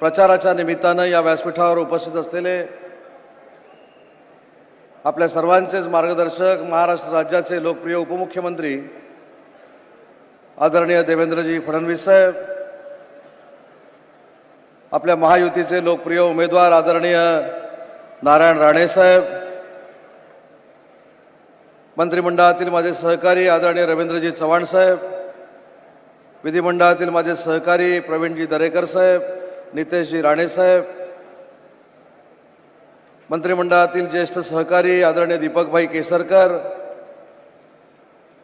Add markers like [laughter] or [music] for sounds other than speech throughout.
प्रचाराच्या निमित्तानं या व्यासपीठावर उपस्थित असलेले आपल्या सर्वांचेच मार्गदर्शक महाराष्ट्र राज्याचे लोकप्रिय उपमुख्यमंत्री आदरणीय देवेंद्रजी फडणवीस साहेब आपल्या महायुतीचे लोकप्रिय उमेदवार आदरणीय नारायण राणे साहेब मंत्रिमंडळातील माझे सहकारी आदरणीय रवींद्रजी चव्हाण साहेब विधिमंडळातील माझे सहकारी प्रवीणजी दरेकर साहेब नितेशजी राणेसाहेब मंत्रिमंडळातील ज्येष्ठ सहकारी आदरणीय दीपकभाई केसरकर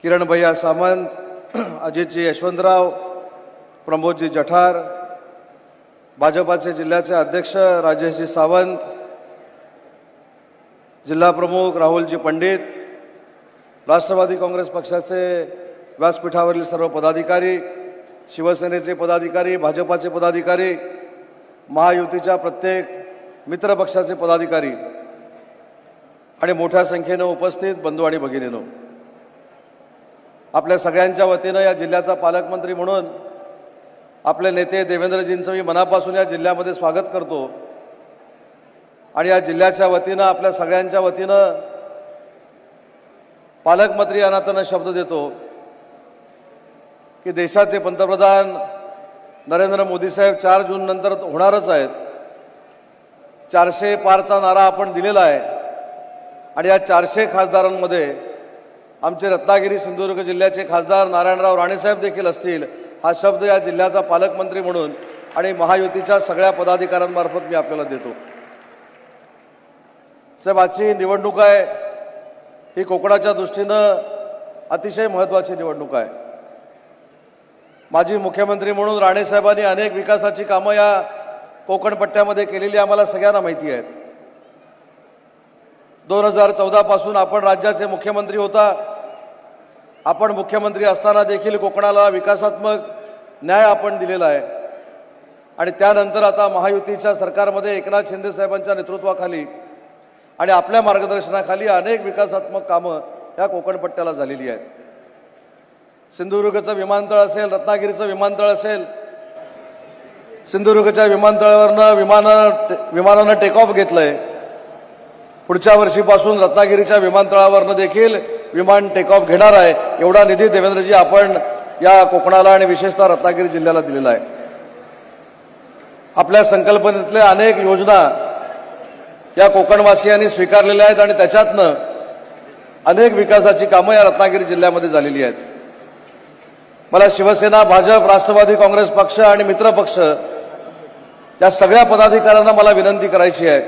किरण भैया सामंत [clears throat] अजितजी यशवंतराव प्रमोदजी जठार भाजपाचे जिल्ह्याचे अध्यक्ष राजेशजी सावंत जिल्हाप्रमुख राहुलजी पंडित राष्ट्रवादी काँग्रेस पक्षाचे व्यासपीठावरील सर्व पदाधिकारी शिवसेनेचे पदाधिकारी भाजपाचे पदाधिकारी महायुतीच्या प्रत्येक मित्रपक्षाचे पदाधिकारी आणि मोठ्या संख्येनं उपस्थित बंधू आणि भगिनीनो आपल्या सगळ्यांच्या वतीनं या जिल्ह्याचा पालकमंत्री म्हणून आपले नेते देवेंद्रजींचं मी मनापासून या जिल्ह्यामध्ये स्वागत करतो. आणि या जिल्ह्याच्या वतीनं आपल्या सगळ्यांच्या वतीनं पालकमंत्री या नात्यानं शब्द देतो की देशाचे पंतप्रधान नरेंद्र मोदी साहेब चार जून नंतर होणारच आहेत. चारशे पारचा नारा आपण दिलेला आहे. आणि या चारशे खासदारांमध्ये आमचे रत्नागिरी सिंधुदुर्ग जिल्ह्याचे खासदार नारायणराव राणेसाहेब देखील असतील हा शब्द या जिल्ह्याचा पालकमंत्री म्हणून आणि महायुतीच्या सगळ्या पदाधिकाऱ्यांमार्फत मी आपल्याला देतो. साहेब आजची ही निवडणूक आहे. ही कोकणाच्या दृष्टीनं अतिशय महत्त्वाची निवडणूक आहे. माजी मुख्यमंत्री म्हणून राणेसाहेबांनी अनेक विकासाची कामं या कोकणपट्ट्यामध्ये केलेली आम्हाला सगळ्यांना माहिती आहेत. दोन हजार चौदापासून आपण राज्याचे मुख्यमंत्री होता. आपण मुख्यमंत्री असताना देखील कोकणाला विकासात्मक न्याय आपण दिलेला आहे. आणि त्यानंतर आता महायुतीच्या सरकारमध्ये एकनाथ शिंदे साहेबांच्या नेतृत्वाखाली आणि आपल्या मार्गदर्शनाखाली अनेक विकासात्मक कामं या कोकणपट्ट्याला झालेली आहेत. सिंधुदुर्गचं विमानतळ असेल रत्नागिरीचं विमानतळ असेल सिंधुदुर्गच्या विमानतळावरनं विमान विमानानं टेक ऑफ घेतलंय. पुढच्या वर्षीपासून रत्नागिरीच्या विमानतळावरनं देखील विमान टेक ऑफ घेणार आहे. एवढा निधी देवेंद्रजी आपण या कोकणाला आणि विशेषतः रत्नागिरी जिल्ह्याला दिलेला आहे. आपल्या संकल्पनेतल्या अनेक योजना या कोकणवासियांनी स्वीकारलेल्या आहेत आणि त्याच्यातनं अनेक विकासाची कामं या रत्नागिरी जिल्ह्यामध्ये झालेली आहेत. मला शिवसेना भाजप राष्ट्रवादी काँग्रेस पक्ष आणि मित्र पक्ष या सगळ्या पदाधिकाऱ्यांना मला विनंती करायची आहे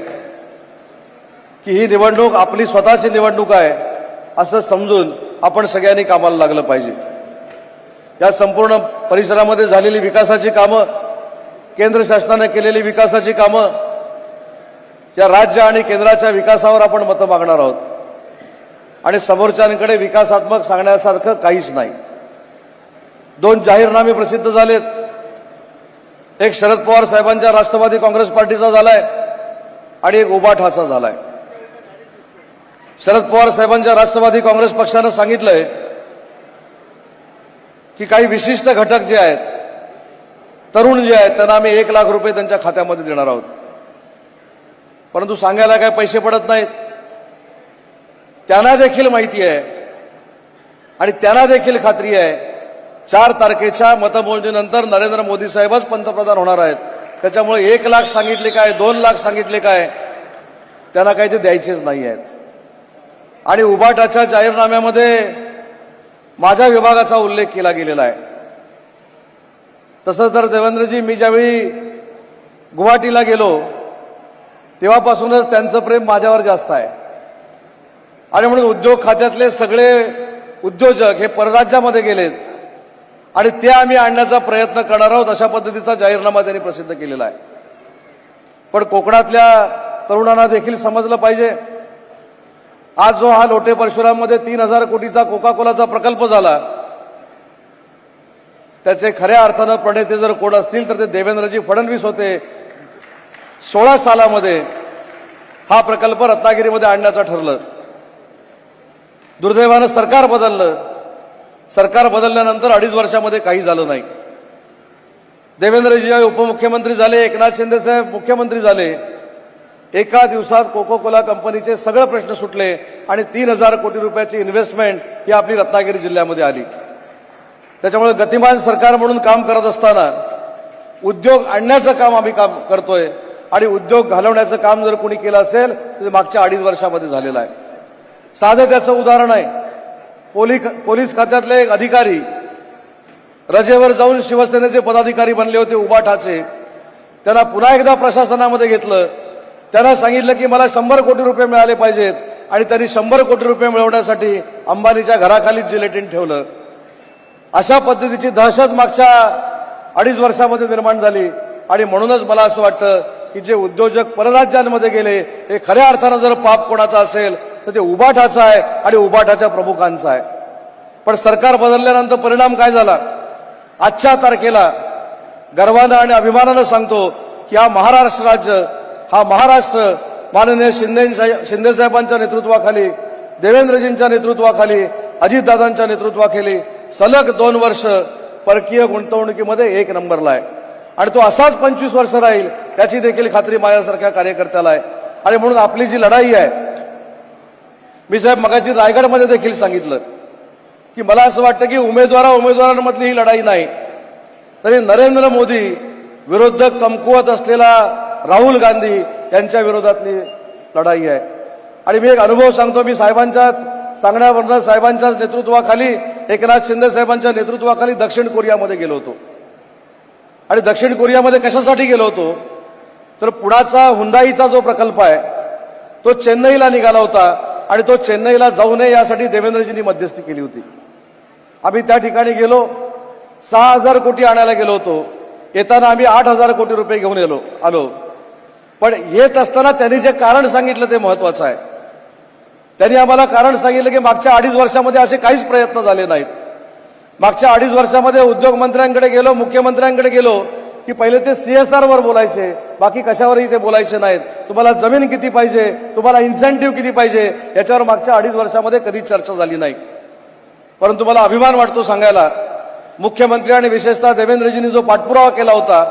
की ही निवडणूक आपली स्वतःची निवडणूक आहे असं समजून आपण सगळ्यांनी कामाला लागलं पाहिजे. या संपूर्ण परिसरामध्ये झालेली विकासाची कामं केंद्र शासनाने केलेली विकासाची कामं या राज्य आणि केंद्राच्या विकासावर आपण मतं मागणार आहोत. आणि समोरच्यांकडे विकासात्मक सांगण्यासारखं काहीच नाही. दोन जाहीरनामे प्रसिद्ध झालेत. एक शरद पवार साहेबांच्या राष्ट्रवादी काँग्रेस पार्टीचा झालाय आणि एक उबाठाचा झालाय. शरद पवार साहेबांच्या राष्ट्रवादी काँग्रेस पक्षानं सांगितलंय की काही विशिष्ट घटक जे आहेत तरुण जे आहेत त्यांना आम्ही एक लाख रुपये त्यांच्या खात्यामध्ये देणार आहोत. परंतु सांगायला काय पैसे पडत नाहीत. त्यांना देखील माहिती आहे आणि त्यांना देखील खात्री आहे चार तारखेच्या मतमोजणीनंतर नरेंद्र मोदी साहेबच पंतप्रधान होणार आहेत. त्याच्यामुळे एक लाख सांगितले काय दोन लाख सांगितले काय त्यांना काही ते द्यायचेच नाही आहेत. आणि उबाटाच्या जाहीरनाम्यामध्ये माझ्या विभागाचा उल्लेख केला गेलेला आहे. तसंच तर देवेंद्रजी मी ज्यावेळी गुवाहाटीला गेलो तेव्हापासूनच त्यांचं प्रेम माझ्यावर जास्त आहे. आणि म्हणून उद्योग खात्यातले सगळे उद्योजक हे परराज्यामध्ये गेलेत. आणि ते आम्ही आणण्याचा प्रयत्न करणार आहोत अशा पद्धतीचा जाहीरनामा त्यांनी प्रसिद्ध केलेला आहे. पण कोकणातल्या तरुणांना देखील समजलं पाहिजे. आज जो हा लोटे परशुराममध्ये तीन हजार कोटीचा कोका कोलाचा प्रकल्प झाला त्याचे खऱ्या अर्थानं प्रणेते जर कोण असतील तर ते देवेंद्रजी फडणवीस होते. सोळा सालामध्ये हा प्रकल्प रत्नागिरीमध्ये आणण्याचं ठरलं. दुर्दैवानं सरकार बदललं. सरकार बदलल्यानंतर अडीच वर्षामध्ये काही झालं नाही. देवेंद्रजी उपमुख्यमंत्री झाले एकनाथ शिंदे साहेब मुख्यमंत्री झाले. एका दिवसात कोको कोला कंपनीचे सगळे प्रश्न सुटले आणि तीन हजार कोटी रुपयाची इन्व्हेस्टमेंट ही आपली रत्नागिरी जिल्ह्यामध्ये आली. त्याच्यामुळे गतिमान सरकार म्हणून काम करत असताना उद्योग आणण्याचं काम आम्ही काम करतोय आणि उद्योग घालवण्याचं काम जर कोणी केलं असेल तर मागच्या अडीच वर्षामध्ये झालेलं आहे. साधं त्याचं उदाहरण आहे. पोलीस पोलीस खात्यातले एक अधिकारी रजेवर जाऊन शिवसेनेचे पदाधिकारी बनले होते उबाठाचे. त्यांना पुन्हा एकदा प्रशासनामध्ये घेतलं. त्यांना सांगितलं की मला शंभर कोटी रुपये मिळाले पाहिजेत आणि त्यांनी शंभर कोटी रुपये मिळवण्यासाठी अंबानीच्या घराखालीच जिलेटिन ठेवलं. अशा पद्धतीची दहशत मागच्या अडीच वर्षामध्ये निर्माण झाली आणि म्हणूनच मला असं वाटतं की जे उद्योजक परराज्यांमध्ये गेले हे खऱ्या अर्थानं जर पाप कोणाचा असेल तर ते उबाठाचं आहे आणि उबाठाच्या प्रमुखांचं आहे. पण सरकार बदलल्यानंतर परिणाम काय झाला? आजच्या तारखेला गर्वानं आणि अभिमानानं सांगतो की हा महाराष्ट्र राज्य हा महाराष्ट्र माननीय शिंदे शिंदेसाहेबांच्या नेतृत्वाखाली देवेंद्रजींच्या नेतृत्वाखाली अजितदादांच्या नेतृत्वाखाली सलग दोन वर्ष परकीय गुंतवणुकीमध्ये एक नंबरला आहे. आणि तो असाच पंचवीस वर्ष राहील याची देखील खात्री माझ्यासारख्या कार्यकर्त्याला आहे. आणि म्हणून आपली जी लढाई आहे मी साहेब मगाशी रायगडमध्ये देखील सांगितलं की मला असं वाटतं की उमेदवारा उमेदवारांमधली ही लढाई नाही. तरी नरेंद्र मोदी विरुद्ध कमकुवत असलेला राहुल गांधी यांच्या विरोधातली लढाई आहे. आणि मी एक अनुभव सांगतो मी साहेबांच्याच सांगण्यावरनं साहेबांच्याच नेतृत्वाखाली एकनाथ शिंदे साहेबांच्या नेतृत्वाखाली दक्षिण कोरियामध्ये गेलो होतो. आणि दक्षिण कोरियामध्ये कशासाठी गेलो होतो? तर पुण्याचा हुंदाईचा जो प्रकल्प आहे तो चेन्नईला निघाला होता. आणि तो चेन्नईला जाऊ नये यासाठी देवेंद्रजींनी मध्यस्थी केली होती. आम्ही त्या ठिकाणी गेलो सहा हजार कोटी आणायला गेलो होतो. येताना आम्ही आठ हजार कोटी रुपये घेऊन येलो आलो. पण येत असताना त्यांनी जे कारण सांगितलं ते महत्वाचं आहे. त्यांनी आम्हाला कारण सांगितलं की मागच्या अडीच वर्षामध्ये असे काहीच प्रयत्न झाले नाहीत. मागच्या अडीच वर्षामध्ये उद्योगमंत्र्यांकडे गेलो मुख्यमंत्र्यांकडे गेलो. की पहिले ते सीएसआर वर बोलायचे बाकी कशावरही ते बोलायचे नाहीत. तुम्हाला जमीन किती पाहिजे तुम्हाला इन्सेंटिव्ह किती पाहिजे याच्यावर मागच्या अडीच वर्षामध्ये कधी चर्चा झाली नाही. परंतु मला अभिमान वाटतो सांगायला मुख्यमंत्री आणि विशेषतः देवेंद्रजींनी जो पाठपुरावा केला होता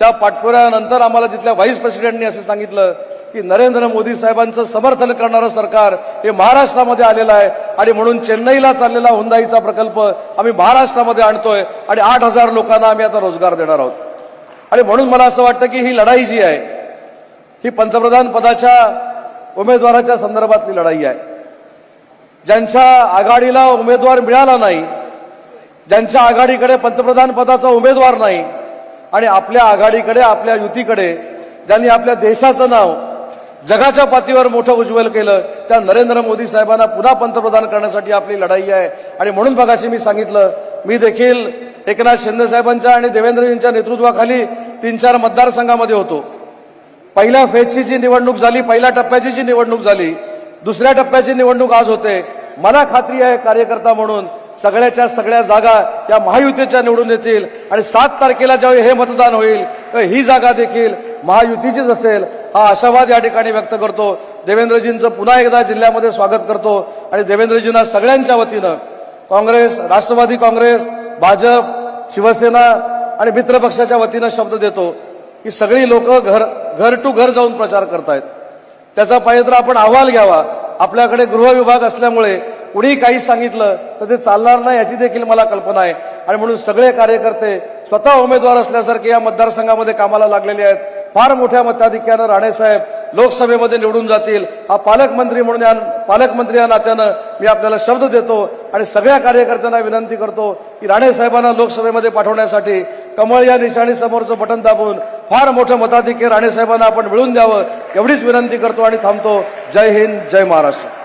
त्या पाठपुराव्यानंतर आम्हाला तिथल्या व्हाईस प्रेसिडेंटनी असं सांगितलं की नरेंद्र मोदी साहेबांचं समर्थन करणारं सरकार हे महाराष्ट्रामध्ये आलेलं आहे आणि म्हणून चेन्नईला चाललेला हुंदाईचा प्रकल्प आम्ही महाराष्ट्रामध्ये आणतोय आणि आठ हजार लोकांना आम्ही आता रोजगार देणार आहोत. आणि म्हणून मला असं वाटतं की ही लढाई जी आहे ही पंतप्रधान पदाच्या उमेदवाराच्या संदर्भातली लढाई आहे. ज्यांच्या आघाडीला उमेदवार मिळाला नाही ज्यांच्या आघाडीकडे पंतप्रधान पदाचा उमेदवार नाही आणि आपल्या आघाडीकडे आपल्या युतीकडे ज्यांनी आपल्या देशाचं नाव जगाच्या पातळीवर मोठं उज्ज्वल केलं त्या नरेंद्र मोदी साहेबांना पुन्हा पंतप्रधान करण्यासाठी आपली लढाई आहे. आणि म्हणून बघाशी मी सांगितलं मी देखील एकनाथ शिंदे साहेबांच्या आणि देवेंद्रजींच्या नेतृत्वाखाली तीन चार मतदारसंघामध्ये होतो. पहिल्या फेजची जी निवडणूक झाली पहिल्या टप्प्याची जी निवडणूक झाली दुसऱ्या टप्प्याची निवडणूक आज होते. मला खात्री आहे कार्यकर्ता म्हणून सगळ्याच्या सगळ्या जागा या महायुतीच्या निवडून येतील आणि सात तारखेला ज्यावेळी हे मतदान होईल तर ही जागा देखील महायुतीचीच असेल हा आशावाद या ठिकाणी व्यक्त करतो. देवेंद्रजींचं पुन्हा एकदा जिल्ह्यामध्ये स्वागत करतो आणि देवेंद्रजींना सगळ्यांच्या वतीनं काँग्रेस राष्ट्रवादी काँग्रेस भाजप शिवसेना आणि मित्र पक्षाच्या वतीनं शब्द देतो की सगळी लोक घर घर टू घर जाऊन प्रचार करतायत. त्याचा पाहिजे तर आपण अहवाल घ्यावा. आपल्याकडे गृह विभाग असल्यामुळे कुणी काही सांगितलं तर ते चालणार नाही याची देखील मला कल्पना आहे. आणि म्हणून सगळे कार्यकर्ते स्वतः उमेदवार असल्यासारखे या मतदारसंघामध्ये कामाला लागलेले आहेत. फार मोठ्या मताधिक्यानं राणेसाहेब लोकसभेमध्ये निवडून जातील. हा पालकमंत्री म्हणून या पालकमंत्री या नात्यानं मी आपल्याला शब्द देतो आणि सगळ्या कार्यकर्त्यांना विनंती करतो की राणेसाहेबांना लोकसभेमध्ये पाठवण्यासाठी कमळ या निशाणी समोरचं बटन दाबून फार मोठं मताधिक्य राणेसाहेबांना आपण मिळून द्यावं एवढीच विनंती करतो आणि थांबतो. जय हिंद जय महाराष्ट्र.